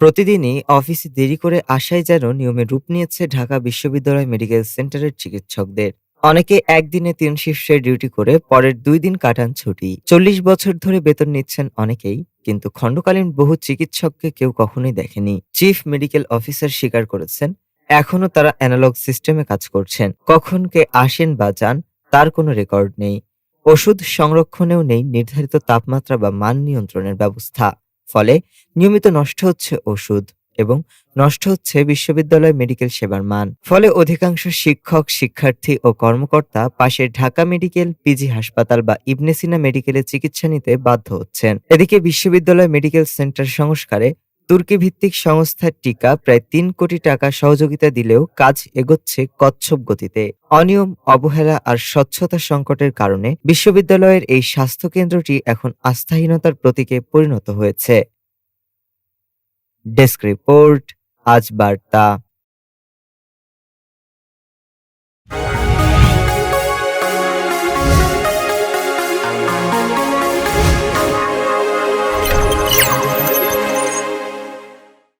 প্রতিদিনই অফিসে দেরি করে আসায় যেন নিয়মে রূপ নিয়েছে ঢাকা বিশ্ববিদ্যালয় মেডিকেল সেন্টারের চিকিৎসকদের। অনেকে একদিনে তিন শিফটের ডিউটি করে পরের দুই দিন কাটান ছুটি। চল্লিশ বছর ধরে বেতন নিচ্ছেন অনেকেই, কিন্তু খণ্ডকালীন বহু চিকিৎসককে কেউ কখনোই দেখেনি। চিফ মেডিকেল অফিসার স্বীকার করেছেন, এখনও তারা অ্যানালগ সিস্টেমে কাজ করছেন। কখন কে আসেন বা যান, তার কোনো রেকর্ড নেই। ওষুধ সংরক্ষণেও নেই নির্ধারিত তাপমাত্রা বা মান নিয়ন্ত্রণের ব্যবস্থা। ফলে নিয়মিত নষ্ট হচ্ছে ওষুধ এবং নষ্ট হচ্ছে বিশ্ববিদ্যালয় মেডিকেল সেবার মান। ফলে অধিকাংশ শিক্ষক, শিক্ষার্থী ও কর্মকর্তা পাশের ঢাকা মেডিকেল পিজি হাসপাতাল বা ইবনেসিনা মেডিকেলে চিকিৎসা নিতে বাধ্য হচ্ছেন। এদিকে বিশ্ববিদ্যালয় মেডিকেল সেন্টার সংস্কারে তুর্কি ভিত্তিক সংস্থা টিকা প্রায় তিন কোটি টাকা সহযোগিতা দিলেও কাজ এগোচ্ছে কচ্ছপ গতিতে। অনিয়ম, অবহেলা আর স্বচ্ছতা সংকটের কারণে বিশ্ববিদ্যালয়ের এই স্বাস্থ্য কেন্দ্রটি এখন আস্থাহীনতার প্রতীকে পরিণত হয়েছে। ডেস্ক রিপোর্ট, আজ বার্তা।